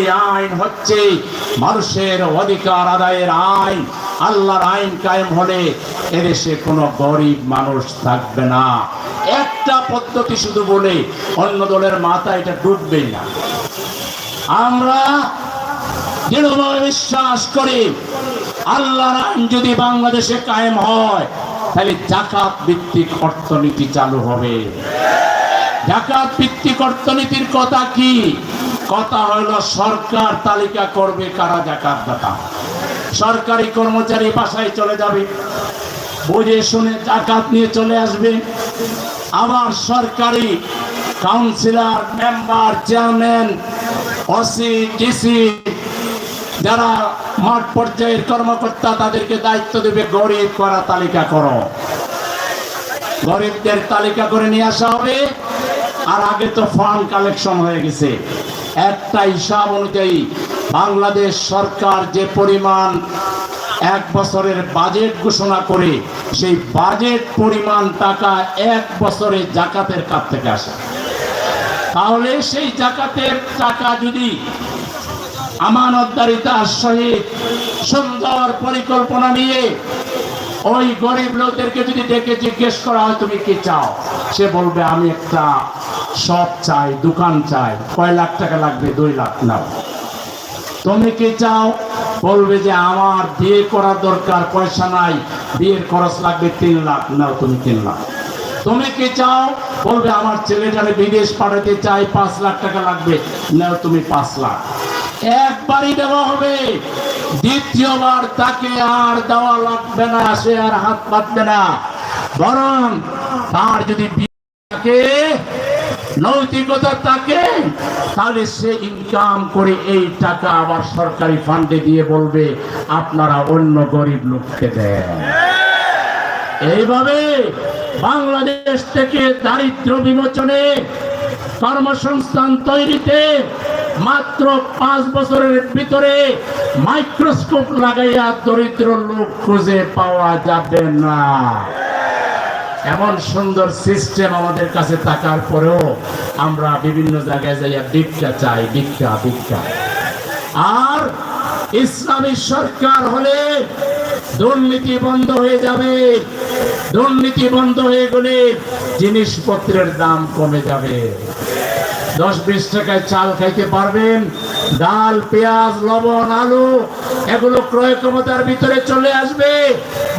এই আইন হচ্ছে মানুষের অধিকার আদায়ের আইন। আল্লাহর আইন কায়েম হলে এদেশে কোনো গরিব মানুষ থাকবে না। একটা পদ্ধতি শুধু বলে অন্য দলের মাথা এটা ডুববেই না। আমরা দৃঢ়ভাবে বিশ্বাস করি, আল্লাহর আইন যদি বাংলাদেশে কায়েম হয়, তাহলে জাকাত ভিত্তিক অর্থনীতি চালু হবে। জাকাত ভিত্তিক অর্থনীতির কথা কি? কথা হলো সরকার তালিকা করবে কারা জাকাত দাতা সরকারি কর্মচারী বাসায় চলে যাবে। বুঝে শুনে জাকাত নিয়ে চলে আসবে। আবার সরকারি councillor, member, chairman, OC, DC, যারা মাঠ পর্যায়ের কর্মকর্তা, তাদেরকে দায়িত্ব দেবে, গরিব করা তালিকা করো। গরিবদের তালিকা করে নিয়ে আসা হবে। আর আগে তো ফান্ড কালেকশন হয়ে গেছে। একটা হিসাব অনুযায়ী বাংলাদেশ সরকার যে পরিমাণ এক বছরের বাজেট ঘোষণা করে, সেই বাজেট পরিমাণ টাকা এক বছরে জাকাতের কাছ থেকে আসে। তাহলে সেই জাকাতের টাকা যদি আমানতদারিতার সহিত সুন্দর পরিকল্পনা নিয়ে ওই গরিব লোকদেরকে যদি ডেকে জিজ্ঞেস করা হয়, তুমি কি চাও? সে বলবে, আমি একটা শপ চাই, দোকান চাই। কয় লাখ টাকা লাগবে? দুই লাখ নাও। তুমি কি চাও? বলবে যে আমার বিয়ে করার দরকার, পয়সা নাই, বিয়ের খরচ লাগবে তিন লাখ। নাও তুমি তিন লাখ। তুমি কি চাও? বলবে আমার ছেলেটারে বিদেশ পাঠাতে চাই, পাঁচ লাখ টাকা লাগবে। নাও তুমি পাঁচ লাখ। একবারই দেওয়া হবে। দ্বিতীয়বার তাকে আর দেওয়া লাগবে না, সে আর হাত পাতবে না। বরং তার যদি বিয়ে থাকে নৈতিকতা থাকে তাহলে সে ইনকাম করে এই টাকা আবার সরকারি ফান্ডে দিয়ে বলবে, আপনারা অন্য গরিব লোককে দেন। এইভাবে বাংলাদেশ থেকে দারিদ্র বিমোচনে কর্মসংস্থান তৈরিতে মাত্র পাঁচ বছরের ভিতরে মাইক্রোস্কোপ লাগাইয়া দরিদ্র লোক খুঁজে পাওয়া যাবে না। এমন সুন্দর সিস্টেম আমাদের কাছে থাকার পরেও আমরা বিভিন্ন জায়গায় যাইয়া ভিক্ষা চাই, ভিক্ষা ভিক্ষা। আর ইসলামী সরকার হলে দুর্নীতি বন্ধ হয়ে যাবে, দুর্নীতি বন্ধ হয়ে গেলে জিনিসপত্রের দাম কমে যাবে। দশ বিশ টাকায় চাল খাইতে পারবেন ডাল, পেঁয়াজ, লবণ, আলু, এগুলো ক্রয় ক্ষমতার ভিতরে চলে আসবে।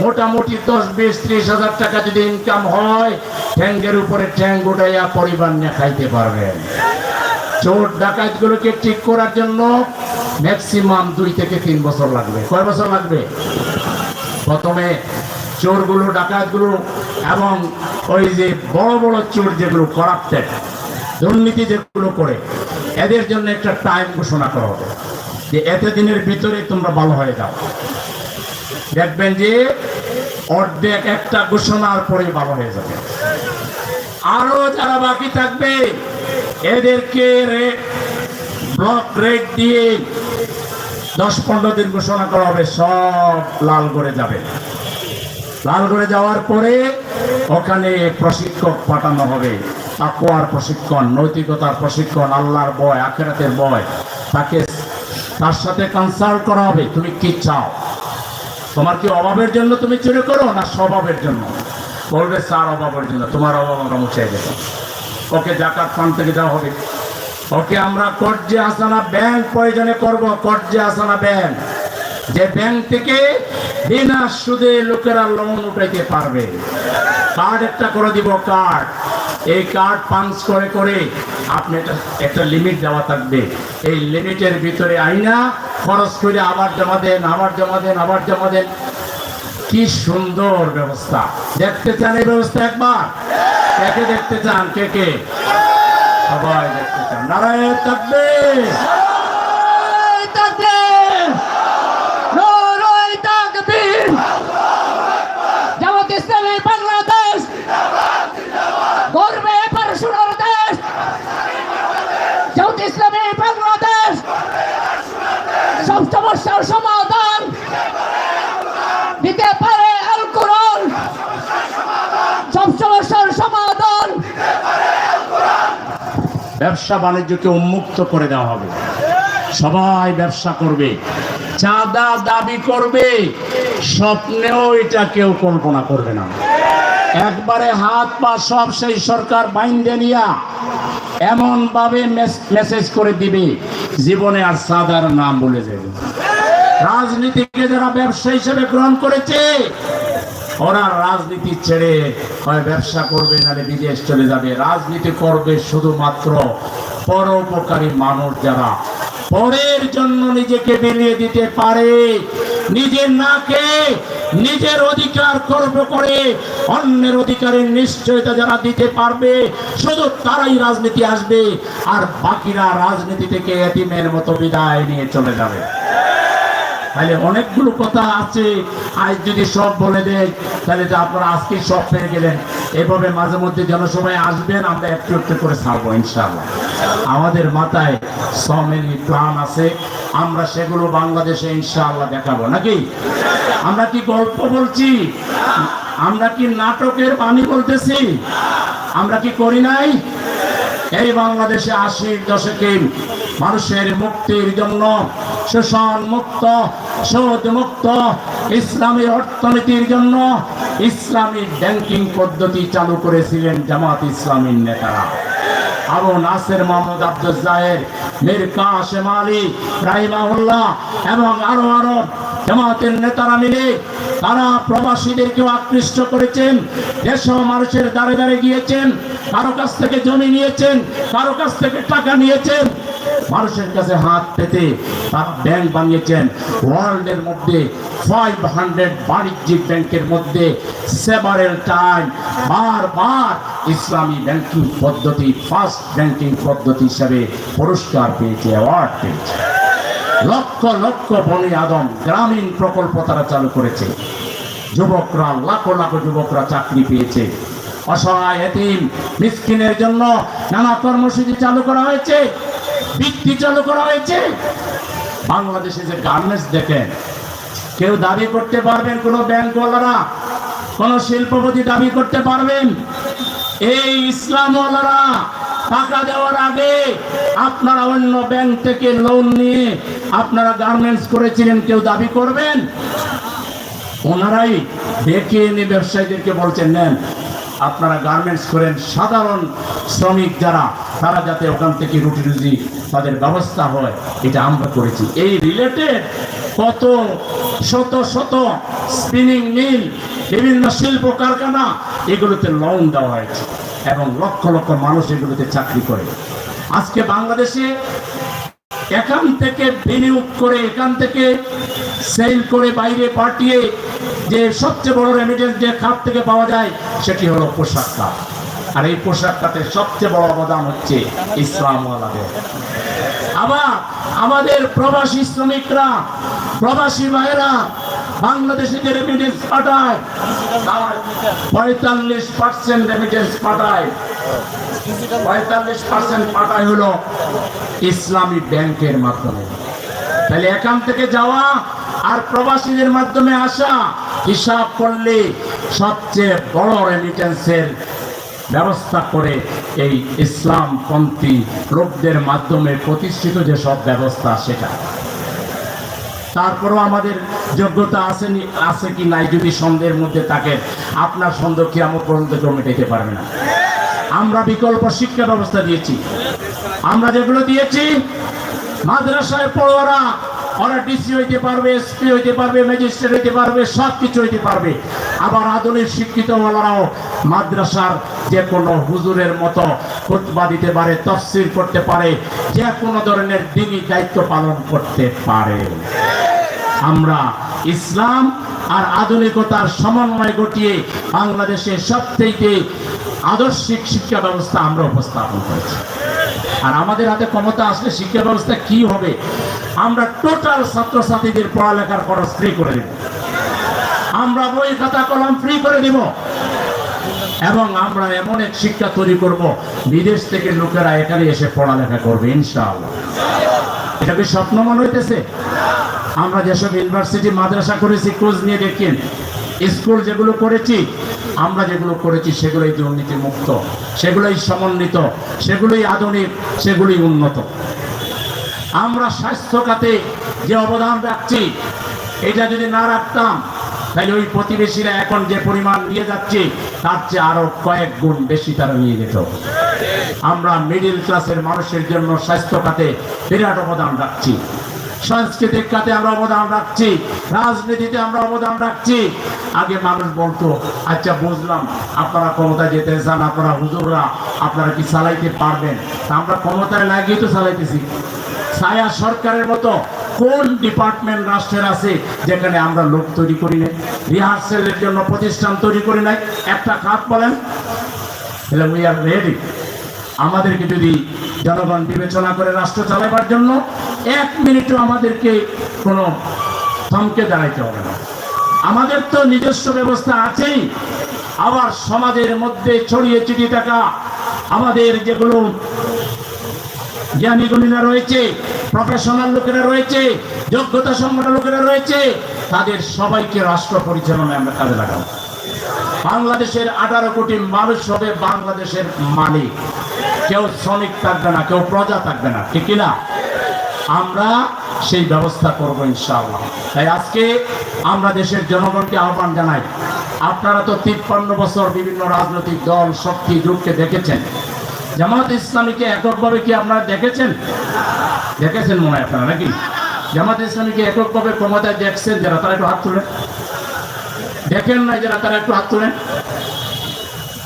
মোটামুটি দশ, বিশ, ত্রিশ হাজার টাকা যদি ইনকাম হয় ট্যাঙ্কের উপরে ট্যাঙ্ক উঠাইয়া পরিবার নিয়ে খাইতে পারবেন। চোর ডাকাত গুলোকে ঠিক করার জন্য ম্যাক্সিমাম দুই থেকে তিন বছর লাগবে। কয় বছর লাগবে? প্রথমে চোরগুলো, ডাকাতগুলো এবং ওই যে বড় বড় চোর যেগুলো করাপ্টেড দুর্নীতি যেগুলো করে এদের জন্য একটা টাইম ঘোষণা করা হবে যে এত দিনের ভিতরে তোমরা ভালো হয়ে যাও। দেখবেন যে অর্ধেক একটা ঘোষণার পরে ভালো হয়ে যাবে। আরও যারা বাকি থাকবে, এদেরকে ব্লক রেট দিয়ে দশ পনেরো দিন ঘোষণা করা হবে, সব লাল করে যাবে। লাল করে যাওয়ার পরে ওখানে প্রশিক্ষক পাঠানো হবে। তাকুয়ার প্রশিক্ষণ, নৈতিকতার প্রশিক্ষণ, আল্লাহর বয় আখেরাতের বয় তাকে তার সাথে কনসাল্ট করা হবে, তুমি কি চাও? তোমার কি অভাবের জন্য তুমি চুরি করো না স্বভাবের জন্য? বলবে, স্যার, অভাবের জন্য। তোমার অভাব আমরা মুছে দেব। ওকে জাকাত ফান্ড থেকে দেওয়া হবে। ওকে আমরা কর্জে আসানা ব্যাংক প্রয়োজনে করব, কর্জে আসানা ব্যাংক যে ব্যাংক থেকে বিনা সুদে লোকেরা লোন উঠাইতে পারবে। কার্ড একটা করে দিব কার্ড এই কার্ড পাঞ্চ করে করে আপনি একটা লিমিট দেওয়া থাকবে। এই লিমিটের ভিতরে আইনা, খরচ করে আবার জমা দেন, আবার জমা দেন, আবার জমা দেন। কি সুন্দর ব্যবস্থা। দেখতে চান এই ব্যবস্থা একবার? কে কে দেখতে চান? কে কে? সবাই দেখতে চান। নারায়ণ থাকবে জামাত ইসলামী বাংলাদেশ গর্বে পড়াশোনার দেশ জামাত ইসলামী বাংলাদেশ সব সমস্যার সমাধান দিতে পারে আল কোরআন সব সমস্যার সমাধান ব্যবসা বাণিজ্যকে উন্মুক্ত করে দেওয়া হবে। সবাই ব্যবসা করবে, চাঁদা দাবি করবে, স্বপ্নেও এটা কেউ কল্পনা করবে না। একবারে হাত পা সব সেই সরকার বাইন্দে নিয়া এমন ভাবে মেসেজ করে দিবে, জীবনে আর সাদার নাম বলে যাবে রাজনীতিকে যারা ব্যবসা হিসেবে গ্রহণ করেছে ওরা রাজনীতি ছেড়ে হয় ব্যবসা করবে, নাহলে বিদেশ চলে যাবে। রাজনীতি করবে শুধুমাত্র পরোপকারী মানুষ যারা। পরের জন্য নিজেকে বিলিয়ে দিতে পারে, নিজের নাকে নিজের অধিকার কর্ম করে অন্যের অধিকারের নিশ্চয়তা যারা দিতে পারবে, শুধু তারাই রাজনীতি আসবে, আর বাকিরা রাজনীতি থেকে এতিমের মতো বিদায় নিয়ে চলে যাবে। তাহলে অনেকগুলো কথা আছে। আজ যদি সব বলে দেয় তাহলে তো আপনারা আজকে সব পেয়ে গেলেন। এভাবে মাঝে মধ্যে জনসভায় আসবেন, আমরা একটু একটু করে ছাড়বো, ইনশাআল্লাহ। আমাদের মাথায় সমেনি প্ল্যান আছে, আমরা সেগুলো বাংলাদেশে ইনশাআল্লাহ দেখাবো, নাকি? আমরা কি গল্প বলছি? আমরা কি নাটকের বাণী বলতেছি? আমরা কি করি নাই? এই বাংলাদেশে আশির দশকে মানুষের মুক্তির জন্য শোষণ মুক্ত সুদ মুক্ত ইসলামী অর্থনীতির জন্য ইসলামী ব্যাংকিং পদ্ধতি চালু করেছিলেন জামাত ইসলামীর নেতারা। আবু নাসের মোহাম্মদ আব্দুল জাহের কাসেম আলী রাহিমাহুল্লাহ এবং আরও আরও জামাতের নেতারা মিলে তারা প্রবাসীদেরকেও আকৃষ্ট করেছেন, দেশ মানুষের দ্বারে দ্বারে গিয়েছেন, কারও কাছ থেকে জমি নিয়েছেন, কারও কাছ থেকে টাকা নিয়েছেন মানুষের কাছে হাত পেতে তারা ব্যাংক বানিয়েছেন। ওয়ার্ল্ডের মধ্যে ফাইভ হান্ড্রেড বাণিজ্যিক ব্যাংকের মধ্যে সেভারেল টাইম বারবার ইসলামী ব্যাংকিং পদ্ধতি ফার্স্ট ব্যাংকিং পদ্ধতি হিসাবে পুরস্কার পেয়েছে অ্যাওয়ার্ড পেয়েছে। লক্ষ লক্ষ বনি আদম গ্রামীণ প্রকল্প তারা চালু করেছে। যুবকরা, লাখো লাখো যুবকরা চাকরি পেয়েছে। অসহায় এতিম, মিসকিনের জন্য নানা কর্মসূচি চালু করা হয়েছে। বৃত্তি চালু করা হয়েছে। বাংলাদেশে যে গার্মেন্টস দেখেন, কেউ দাবি করতে পারবেন, কোন ব্যাংকওয়ালারা কোন শিল্পপতি দাবি করতে পারবেন। এই ইসলামওয়ালারা টাকা দেওয়ার আগে আপনারা অন্য ব্যাংক থেকে লোন নিয়ে আপনারা গার্মেন্টস করেছিলেন, কেউ দাবি করবেন? ওনারাই ডেকে এনে ব্যবসায়ীদেরকে বলছেন, নেন আপনারা গার্মেন্টস করেন সাধারণ শ্রমিক যারা, তারা যাতে ওখান থেকে রুটি রুজি তাদের ব্যবস্থা হয়, এটা আমরা করেছি। এই রিলেটেড কত শত শত স্পিনিং মিল বিভিন্ন শিল্প কারখানা, এগুলোতে লোন দেওয়া হয়েছে এবং লক্ষ লক্ষ মানুষ এগুলোতে চাকরি করে। আজকে বাংলাদেশে এখান থেকে বিনিয়োগ করে, এখান থেকে সেল করে, বাইরে পাঠিয়ে যে সবচেয়ে বড় রেমিটেন্স যে খাত থেকে পাওয়া যায়, সেটি হলো পোশাক খাত আর এই পোশাক খাতের সবচেয়ে বড় অবদান হচ্ছে ইসলামওয়ালাদের। আবার আমাদের প্রবাসী শ্রমিকরা, প্রবাসী ভাইয়েরা বাংলাদেশে যে রেমিটেন্স পাঠায় পঁয়তাল্লিশ পার্সেন্ট রেমিটেন্স পাঠায়। পঁয়তাল্লিশ পার্সেন্ট পাঠায় হলো ইসলামী ব্যাংকের মাধ্যমে। তাহলে এখান থেকে যাওয়া আর প্রবাসীদের মাধ্যমে আসা হিসাব করলে সবচেয়ে বড় রেমিটেন্সের ব্যবস্থা করে এই ইসলামপন্থী লোকদের মাধ্যমে প্রতিষ্ঠিত যে সব ব্যবস্থা সেটা। তারপরও আমাদের যোগ্যতা আছে আছে কি নাই যদি সন্দেহের মধ্যে থাকেন আপনার সন্দেহ কি আমার পর্যন্ত কেউ মেটাইতে পারবে না। আমরা বিকল্প শিক্ষা ব্যবস্থা দিয়েছি। আমরা যেগুলো দিয়েছি, মাদ্রাসায় পড়ুয়ারা ওরা ডিসি হইতে পারবে, এসপি হইতে পারবে, ম্যাজিস্ট্রেট হইতে পারবে সব কিছু হইতে পারবে। আবার শিক্ষিত মাদ্রাসার যে কোনো হুজুরের মতো দিতে পারে তফসিল করতে পারে যে কোনো ধরনের দিনই দায়িত্ব পালন করতে পারে। আমরা ইসলাম আর আধুনিকতার সমন্বয় ঘটিয়ে বাংলাদেশের সবথেকে আদর্শিক শিক্ষা ব্যবস্থা আমরা উপস্থাপন করেছি। আর আমাদের হাতে ক্ষমতা আসলে শিক্ষা ব্যবস্থা কি হবে? আমরা টোটাল ছাত্রছাত্রীদের পড়ালেখার খরচ ফ্রি করে দেব। আমরা বই, খাতা, কলম ফ্রি করে দিব। এবং আমরা এমন এক শিক্ষা তৈরি করব, বিদেশ থেকে লোকেরা এখানে এসে পড়ালেখা করবে, ইনশাআল্লাহ। এটা কি স্বপ্ন মনে হইতেছে? আমরা যেসব ইউনিভার্সিটি মাদ্রাসা করেছি, খোঁজ নিয়ে দেখেন। স্কুল যেগুলো করেছি আমরা যেগুলো করেছি, সেগুলোই দুর্নীতি মুক্ত, সেগুলোই সমন্বিত, সেগুলোই আধুনিক, সেগুলোই উন্নত। আমরা স্বাস্থ্য খাতে যে অবদান রাখছি, এটা যদি না রাখতাম, তাহলে ওই প্রতিবেশীরা এখন যে পরিমাণ নিয়ে যাচ্ছে, তার চেয়ে আরও কয়েক গুণ বেশি তারা নিয়ে যেত। আমরা মিডিল ক্লাসের মানুষের জন্য স্বাস্থ্য খাতে বিরাট অবদান রাখছি। সাংস্কৃতিক খাতে আমরা অবদান রাখছি, রাজনীতিতে আমরা অবদান রাখছি। আগে মানুষ বলতো আচ্ছা বুঝলাম, আপনারা ক্ষমতা যেতে চান, আপনারা হুজুররা, আপনারা কি চালাইতে পারবেন? তা আমরা ক্ষমতায় লাগিয়ে তো চালাইতেছি। ছায়া সরকারের মতো কোন ডিপার্টমেন্ট রাষ্ট্রের আছে যেখানে আমরা লোক তৈরি করি নাই, রিহার্সেলের জন্য প্রতিষ্ঠান তৈরি করি নাই? একটা খাত বলেন। তাহলে উই আর রেডি আমাদেরকে যদি জনগণ বিবেচনা করে রাষ্ট্র চালাবার জন্য এক মিনিটও আমাদেরকে কোনো থমকে দাঁড়াইতে হবে না। আমাদের তো নিজস্ব ব্যবস্থা আছেই। আবার সমাজের মধ্যে ছড়িয়ে ছিটিয়ে থাকা আমাদের যেগুলো জ্ঞানী গুণীরা রয়েছে প্রফেশনাল লোকেরা রয়েছে, যোগ্যতা সম্পন্ন লোকেরা রয়েছে, তাদের সবাইকে রাষ্ট্র পরিচালনায় আমরা কাজে লাগাবো। বাংলাদেশের আঠারো কোটি মানুষ হবে বাংলাদেশের মালিক। কেউ শ্রমিক থাকবে না, কেউ প্রজা থাকবে না, ঠিক না আমরা সেই ব্যবস্থা করব ইনশাআল্লাহ। তাই আজকে আমরা দেশের জনগণকে আহ্বান জানাই, আপনারা তো তিপ্পান্ন বছর বিভিন্ন রাজনৈতিক দল, শক্তি যুগকে দেখেছেন। জামাত ইসলামীকে এককভাবে কি আপনারা দেখেছেন? দেখেছেন মনে হয় আপনারা নাকি? জামাত ইসলামীকে এককভাবে ক্ষমতায় দেখছেন যারা, তারা একটু হাত তুলেন। দেখেন না যারা, তারা একটু হাত তোলেন।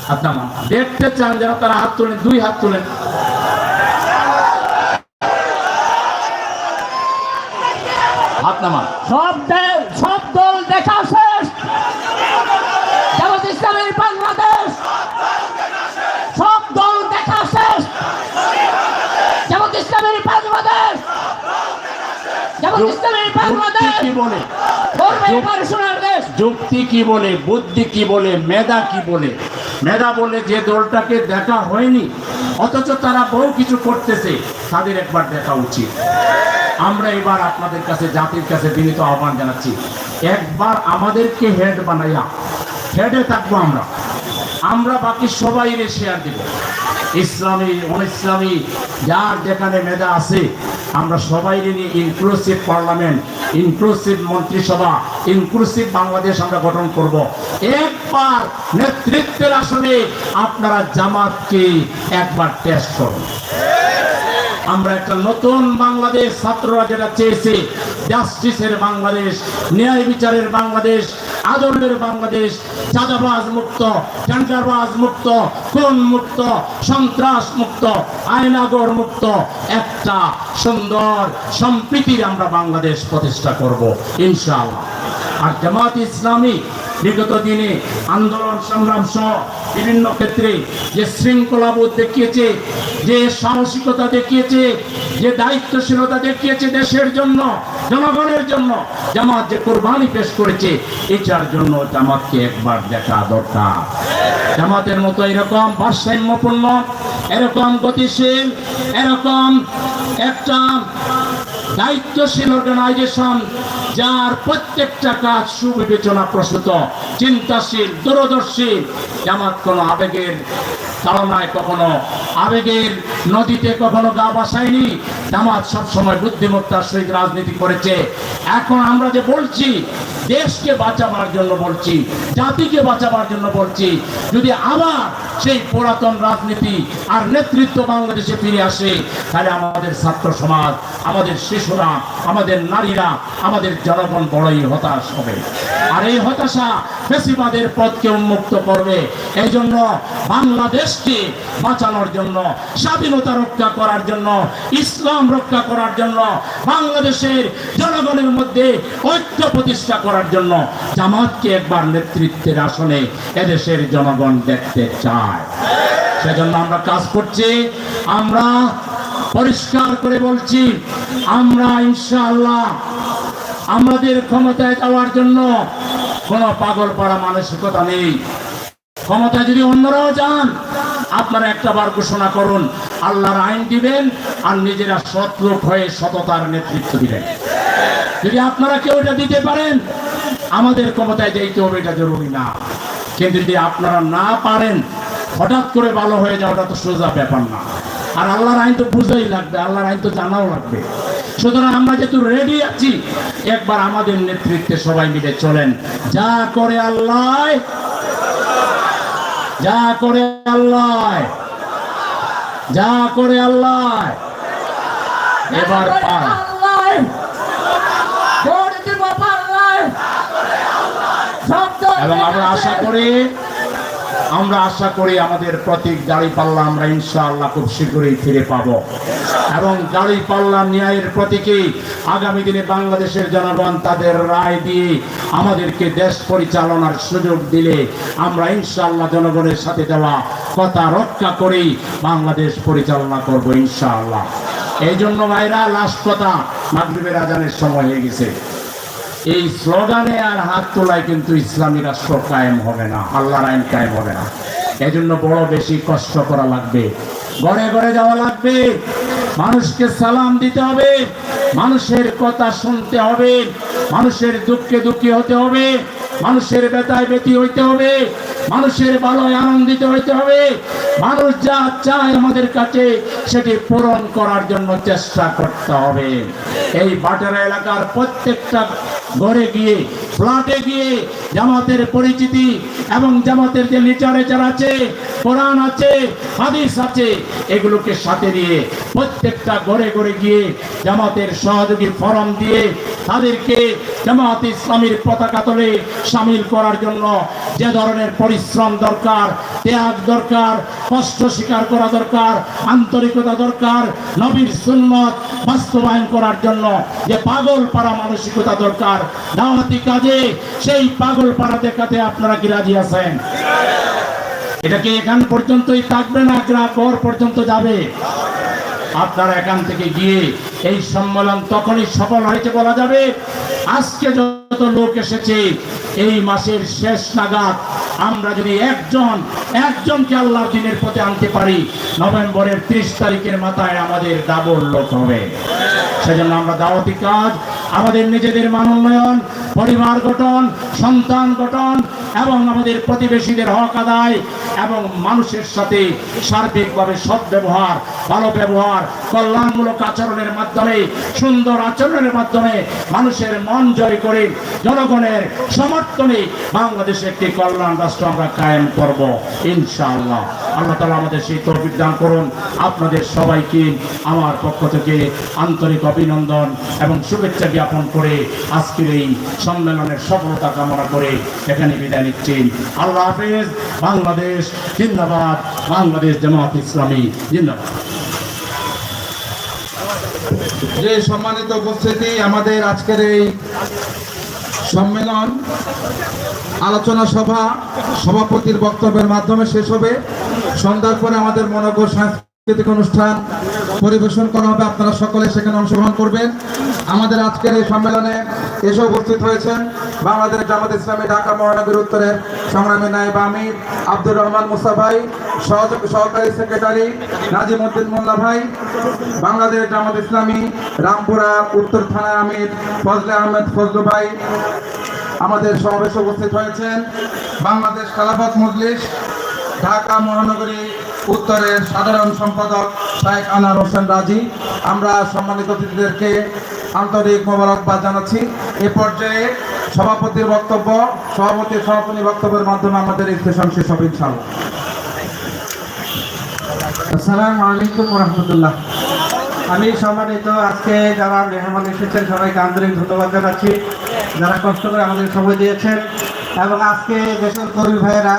হাত নামান দেখতে চান যারা তারা হাত তোলেন দুই হাত তোলেন হাত নামান সব সব দল দেখা শেষ। জামাত ইসলামের বাংলাদেশ। সব দল দেখা শেষ। জামাত ইসলামের বাংলাদেশ। জামাত ইসলামের যুক্তি বাংলাদেশ কি বলে? করবে এবার দেশ। যুক্তি কি বলে? বুদ্ধি কি বলে? মেধা কি বলে? মেধা বলে যে দলটাকে দেখা হয়নি, অথচ তারা বহু কিছু করতেছে, তাদের একবার দেখা উচিত। আমরা এবার আপনাদের কাছে, জাতির কাছে বিনীত আহ্বান জানাচ্ছি, একবার আমাদেরকে হেড বানাইয়া হেডে থাকব আমরা। আমরা বাকি সবাই শেয়ার দিব। ইসলামী অন ইসলামী যার যেখানে মেধা আছে আমরা সবাই নিয়ে ইনক্লুসিভ পার্লামেন্ট ইনক্লুসিভ মন্ত্রিসভা ইনক্লুসিভ বাংলাদেশ আমরা গঠন করব। একবার নেতৃত্বের আসনে আপনারা জামাতকে একবার টেস্ট করুন। আমরা একটা নতুন বাংলাদেশ ছাত্ররা যেটা চেয়েছে জাস্টিসের বাংলাদেশ, ন্যায় বিচারের বাংলাদেশ আদরের বাংলাদেশ, চাঁদাবাজ মুক্ত টেন্ডারবাজ মুক্ত কোন মুক্ত, সন্ত্রাস মুক্ত আয়নাগর মুক্ত, একটা সুন্দর সম্প্রীতির আমরা বাংলাদেশ প্রতিষ্ঠা করব, ইনশাআল্লাহ। আর জামাত ইসলামী বিগত দিনে আন্দোলন, সংগ্রাম সহ বিভিন্ন ক্ষেত্রে যে শৃঙ্খলাবোধ দেখিয়েছে, যে সাহসিকতা দেখিয়েছে, যে দায়িত্বশীলতা দেখিয়েছে দেশের জন্য জনগণের জন্য জামাত যে কোরবানি পেশ করেছে, এটার জন্য জামাতকে একবার দেখা দরকার। জামাতের মতো এরকম ভারসাম্যপূর্ণ, এরকম গতিশীল, এরকম একটা দায়িত্বশীল অর্গানাইজেশন যার প্রত্যেকটা কাজ সুবিবেচনা প্রসূত, চিন্তাশীল, দূরদর্শী, জামাত কোনো আবেগের চালনায় কখনো আবেগের নদীতে কখনো গা বাসায়নি। জামাত সবসময় বুদ্ধিমত্তার সহিত রাজনীতি করেছে। এখন আমরা যে বলছি দেশকে বাঁচাবার জন্য বলছি, জাতিকে বাঁচাবার জন্য বলছি, যদি আবার সেই পুরাতন রাজনীতি আর নেতৃত্ব বাংলাদেশে ফিরে আসে, তাহলে আমাদের ছাত্র সমাজ, আমাদের শিশুরা, আমাদের নারীরা, আমাদের জনগণ বড়ই হতাশ হবে। আর এই হতাশা ফেসিবাদের পথকে উন্মুক্ত করবে। এই জন্য বাংলাদেশকে বাঁচানোর জন্য, স্বাধীনতা রক্ষা করার জন্য, ইসলাম রক্ষা করার জন্য বাংলাদেশের জনগণের মধ্যে ঐক্য প্রতিষ্ঠা করার জন্য জামাতকে একবার নেতৃত্বের আসনে এদেশের জনগণ দেখতে চায়। সেজন্য আমরা কাজ করছি, আমরা পরিষ্কার করে বলছি, আমরা ইনশাআল্লাহ আমাদের ক্ষমতায় যাওয়ার জন্য কোনো পাগল পাড়া মানসিকতা নেই। ক্ষমতা যদি অন্যরাও যান, আপনারা একটা বার ঘোষণা করুন, আল্লাহর আইন দিবেন আর নিজেরা সৎ হয়ে সততার নেতৃত্ব দিবেন। যদি আপনারা কেউ এটা দিতে পারেন আমাদের ক্ষমতায় যাইতে হবে এটা জরুরি না। কিন্তু যদি আপনারা না পারেন হঠাৎ করে ভালো হয়ে যাওয়াটা তো সোজা ব্যাপার না। আর আল্লাহর আইন তো বুঝাই লাগবে আল্লাহর আইন তো জানাও লাগবে। সুতরাং আমরা যেহেতু রেডি আছি একবার আমাদের নেতৃত্বে সবাই মিলে চলেন। যা করে আল্লাহ যা করে আল্লাহ যা করে আল্লাহ এবার পার। এবং আমরা আশা করি, আমরা আশা করি আমাদের প্রতীক দাড়ি পাল্লা আমরা ইনশাআল্লাহ খুব শীঘ্রই ফিরে পাবো। এবং দাড়ি পাল্লা ন্যায়ের প্রতীকে আগামী দিনে বাংলাদেশের জনগণ তাদের রায় দিয়ে আমাদেরকে দেশ পরিচালনার সুযোগ দিলে আমরা ইনশাআল্লাহ জনগণের সাথে দেওয়া কথা রক্ষা করেই বাংলাদেশ পরিচালনা করব ইনশাআল্লাহ। এই জন্য ভাইরা লাস্ট কথা মাগরিবের আজানের সময় হয়ে গেছে। এই স্লোগানে আর হাত তোলায় কিন্তু ইসলামী রাষ্ট্র কায়েম হবে না, আল্লাহর আইন কায়েম হবে না। এই জন্য বড় বেশি কষ্ট করা লাগবে। ঘরে ঘরে যাওয়া লাগবে। মানুষকে সালাম দিতে হবে। মানুষের কথা শুনতে হবে। মানুষের দুঃখে দুঃখী হতে হবে। মানুষের বেতায় বেতি হইতে হবে। মানুষের ভালোয় আনন্দিত হইতে হবে। মানুষ যা চায় আমাদের কাছে, সেটি পূরণ করার জন্য চেষ্টা করতে হবে। এই বাটারা এলাকার প্রত্যেকটা ঘরে গিয়ে ফ্ল্যাটে গিয়ে জামাতের পরিচিতি এবং জামাতের যে লিটারেচার আছে, কোরআন আছে, হাদিস আছে, এগুলোকে সাথে নিয়ে প্রত্যেকটা ঘরে ঘরে গিয়ে জামাতের সহযোগী ফরম দিয়ে তাদেরকে জামাত ইসলামীর পতাকা তলে সামিল করার জন্য যে ধরনের পরিশ্রম দরকার, ত্যাগ দরকার, কষ্ট স্বীকার করা দরকার, আন্তরিকতা দরকার, নবীর সুন্নত বাস্তবায়ন করার জন্য যে পাগল পাড়া মানসিকতা দরকার, দাওয়াতি কাজে সেই পাগল পাড়া দেখাতে আপনারা কি রাজি আছেন? এটা কি এখান পর্যন্তই থাকবে না পর পর্যন্ত যাবে? আপনারা এখান থেকে গিয়ে এই সম্মেলন তখনই সফল হয়েছে বলা যাবে। আজকে যত লোক এসেছে, এই মাসের শেষ নাগাদ আমরা যদি একজন, একজনকে আল্লাহর দিনের পথে আনতে পারি, নভেম্বরের ত্রিশ তারিখের মাথায় আমাদের ডাবল লোক হবে। সেজন্য আমরা দাওয়াতি কাজ আমাদের নিজেদের মান উন্নয়ন পরিবার গঠন, সন্তান গঠন এবং আমাদের প্রতিবেশীদের হক আদায় এবং মানুষের সাথে সার্বিকভাবে সৎ ব্যবহার, ভালো ব্যবহার, কল্যাণমূলক আচরণের মাধ্যমে, সুন্দর আচরণের মাধ্যমে মানুষের মন জয় করে জনগণের সমর্থনে বাংলাদেশে একটি কল্যাণ রাষ্ট্র আমরা কায়েম করব, ইনশাআল্লাহ। আল্লাহ তালা আমাদের সেই তৌফিক দান করুন। আপনাদের সবাইকে আমার পক্ষ থেকে আন্তরিক অভিনন্দন এবং শুভেচ্ছা জ্ঞাপন করে আজকের এই সম্মেলনের সফলতা কামনা করে এখানে বিদায় নিচ্ছি। আল্লাহ হাফেজ। বাংলাদেশ জিন্দাবাদ। বাংলাদেশ জামাত ইসলামী জিন্দাবাদ। যে সম্মানিত উপস্থিতি, আমাদের আজকের এই সম্মেলন, আলোচনা সভা, সভাপতির বক্তব্যের মাধ্যমে শেষ হবে। সন্ধ্যার পরে আমাদের মনোজ্ঞ সাংস্কৃতিক অনুষ্ঠান পরিবেশন করা হবে। আপনারা সকলে সেখানে অংশগ্রহণ করবেন। আমাদের আজকের এই সম্মেলনে এসে উপস্থিত হয়েছেন বাংলাদেশ জামাত ইসলামী ঢাকা মহানগর উত্তরের সংগ্রামী নায়েব আমির আব্দুর রহমান মুসা ভাই সহকারী সেক্রেটারি নাজিম উদ্দিন মোল্লা ভাই, বাংলাদেশ জামাত ইসলামী রামপুরা উত্তর থানা আমির ফজলে আহমেদ ফজলু ভাই আমাদের সমাবেশে উপস্থিত হয়েছেন। বাংলাদেশ খেলাফত মজলিস, ঢাকা মহানগরী উত্তরের সাধারণ সম্পাদক শাহেখ আনার হোসেন রাজি। আমরা সম্মানিত অতিথিদেরকে আন্তরিক মোবারকবাদ জানাচ্ছি। এ পর্যায়ে সভাপতির বক্তব্য, সভাপতির সভাপতি বক্তব্যের মাধ্যমে আমাদের এই সেশন শেষ হবে ইনশাআল্লাহ। আসসালামু আলাইকুম রহমতুল্লাহ আমি সম্মানিত আজকে যারা মেহমান এসেছেন, সবাইকে আন্তরিক ধন্যবাদ জানাচ্ছি। যারা কষ্ট করে আমাদের সময় দিয়েছেন এবং আজকে দেশের কর্মী ভাইয়েরা,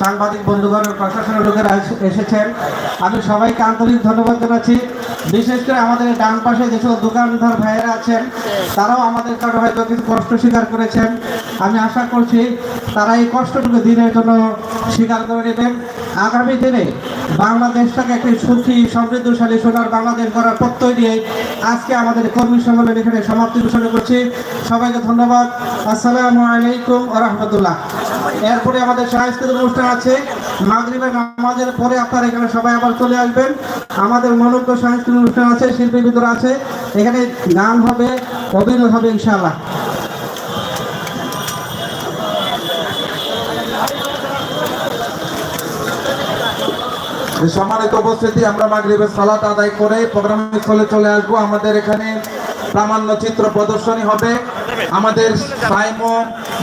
সাংবাদিক বন্ধুগণ প্রশাসনের লোকেরা এসেছেন। আমি সবাইকে আন্তরিক ধন্যবাদ জানাচ্ছি। বিশেষ করে আমাদের ডান পাশে যেসব দোকানদার ভাইয়েরা আছেন, তারাও আমাদের কারণে হয়তো কিছু কষ্ট স্বীকার করেছেন। আমি আশা করছি তারা এই কষ্টটুকু দিনের জন্য স্বীকার করে নেবেন। আগামী দিনে বাংলাদেশটাকে একটি সুখী, সমৃদ্ধশালী, সোনার বাংলাদেশ করার প্রত্যয় নিয়ে আজকে আমাদের কর্মী সম্মেলন এখানে সমাপ্তি ঘোষণা করছি। সবাইকে ধন্যবাদ। আসসালামু আলাইকুম রহমতুল্লাহ। এরপরে আমাদের সাংস্কৃতিক অনুষ্ঠান আছে। মাগরীবের নামাজের পরে আপনার এখানে সবাই আবার চলে আসবেন। আমাদের মনোজ্ঞ সাংস্কৃতিক অনুষ্ঠান আছে, শিল্পী ভিতরে আছে। এখানে গান হবে, অভিনয় হবে ইনশাআল্লাহ। সম্মানিত উপস্থিতি, আমরা মাগরিবের সালাত আদায় করে প্রোগ্রামের স্থলে চলে আসব। আমাদের এখানে প্রামাণ্য চিত্র প্রদর্শনী হবে। আমাদের সাইম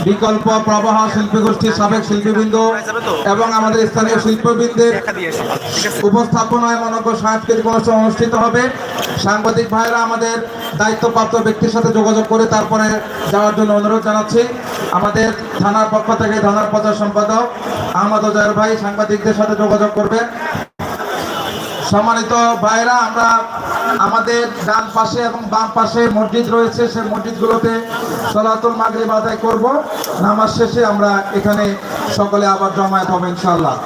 বিকল্প প্রবাহ শিল্পী গোষ্ঠীর সাবেক শিল্পীবৃন্দ এবং আমাদের স্থানীয় শিল্পবৃন্দের উপস্থাপনায় মনজ্ঞ সাংস্কৃতিক অনুষ্ঠান অনুষ্ঠিত হবে। সাংবাদিক ভাইরা আমাদের দায়িত্বপ্রাপ্ত ব্যক্তির সাথে যোগাযোগ করে তারপরে যাওয়ার জন্য অনুরোধ জানাচ্ছি। আমাদের থানার পক্ষ থেকে থানার প্রচার সম্পাদক আহমদ ওজায়ের ভাই সাংবাদিকদের সাথে যোগাযোগ করবেন। সম্মানিত ভাইরা আমরা আমাদের ডান পাশে এবং বাম পাশে মসজিদ রয়েছে। সেই মসজিদগুলোতে সলাতুল মাগরিব আদায় করব। নামাজ শেষে আমরা এখানে সকলে আবার জমায়েত হবে ইনশাআল্লাহ।